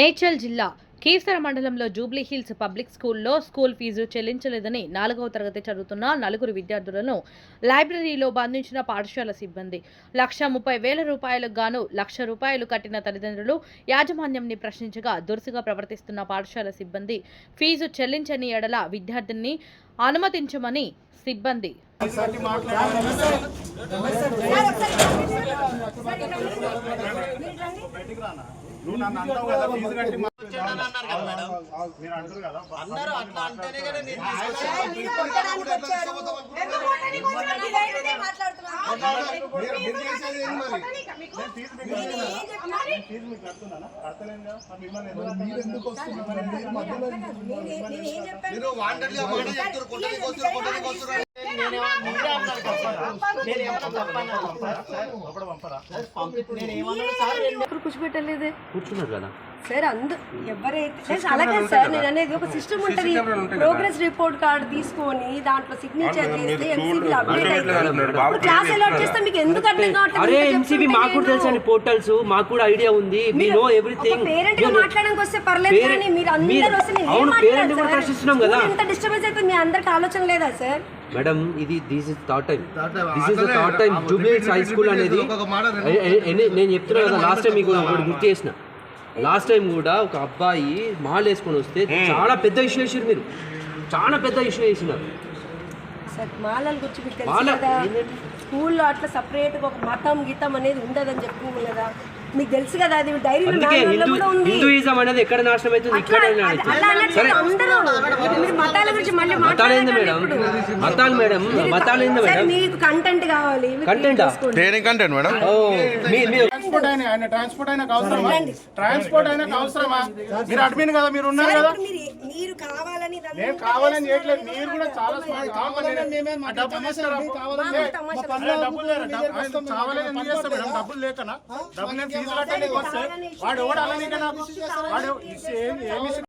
మేడ్చల్ జిల్లా కీసర మండలంలో Jubilee Hills public స్కూల్లో స్కూల్ ఫీజు చెల్లించలేదని నాలుగవ తరగతి చదువుతున్న నలుగురు విద్యార్థులను లైబ్రరీలో బంధించిన పాఠశాల సిబ్బంది. లక్ష ముప్పై వేల రూపాయలకు గాను లక్ష రూపాయలు కట్టిన తల్లిదండ్రులు యాజమాన్యంని ప్రశ్నించగా దురుసుగా ప్రవర్తిస్తున్న పాఠశాల సిబ్బంది ఫీజు చెల్లించని ఎడల విద్యార్థిని అనుమతించమని సిబ్బంది. నువ్వు నన్ను అంటావు కదా ఫీజు కట్టి మీరు అంటారు కదా అందరూ అట్లా అంటేనే కదా? నేను? మరి మాట చెప్తారు వస్తారు కొట్టడానికి వస్తారు కూర్చోబెట్టలేదే కూర్చున్నారు కదా. సార్ అందు ఎవరైతే అలాగే సార్ నేను అనేది ఒక సిస్టమ్ ఉంటుంది. ప్రోగ్రెస్ రిపోర్ట్ కార్డు తీసుకొని దాంట్లో సిగ్నేచర్ చేస్తే ఎంసీబీ అప్డేట్ అయితే ఇప్పుడు క్లాస్ అలాట్ చేస్తే మీకు ఎందుకు అర్థం కావట్లేదు? ఎంసీబీ మాకు కూడా తెలుసు అండి పోర్టల్స్ మాకు కూడా ఐడియా ఉంది. వి నో ఎవ్రీథింగ్ పేరెంట్గా మాట్లాడడానికి వస్తే పర్లేదు కానీ మీరు అందరూ వస్తే నేను అవును పేరెంట్ కూడా ప్రశ్నిస్తున్నాం కదా. ఎంత డిస్టర్బెన్స్ అయితే మీ అందరికి ఆలోచన లేదా సార్? మేడం ఇది this is third time this is third time Jubilee high school అనేది నేను చెప్తున్నా కదా లాస్ట్ టైం మీకు గుర్తు చేసిన. లాస్ట్ టైం కూడా ఒక అబ్బాయి మాల్ వేసుకొని వస్తే చాలా పెద్ద ఇష్యూ చేసారు మీరు. చాలా పెద్ద ఇష్యూ చేసినారు సార్ మాలల గురించి మీకు తెలుసు మాల- కదా? ఏంటండి? స్కూల్లో అట్లా సపరేట్గా ఒక మతం గీతం అనేది ఉండదని చెప్పింది కదా. మీకు తెలుసు కదా అది డైరీలో కూడా ఉంది. హిందూయిజం అనేది ఎక్కడ నాశనం అవుతుంది? ఇక్కడ అందరూ మీరు మతాల గురించి మళ్ళీ మతాలేంది మేడం. మతాలు మేడం మతాలేంది మేడం? మీకు కంటెంట్ కావాలి. Training content madam? ఓ మీ ట్రాన్స్పోర్ట్ అయినా ఆయన ట్రాన్స్పోర్ట్ అయినా అవసరమా? ట్రాన్స్పోర్ట్ అయినా అవసరమా? మీరు అడ్మిన్ కదా మీరు ఉన్నారు కదా? మీరు కావాలని నేను కావాలని చేయట్లేదు. మీరు కూడా చాలా డబ్బులు లేకనా? డబ్బులు నేను ఫీజు వాడు ఎవడు అలానే నాకు? వాడు ఏం ఏమి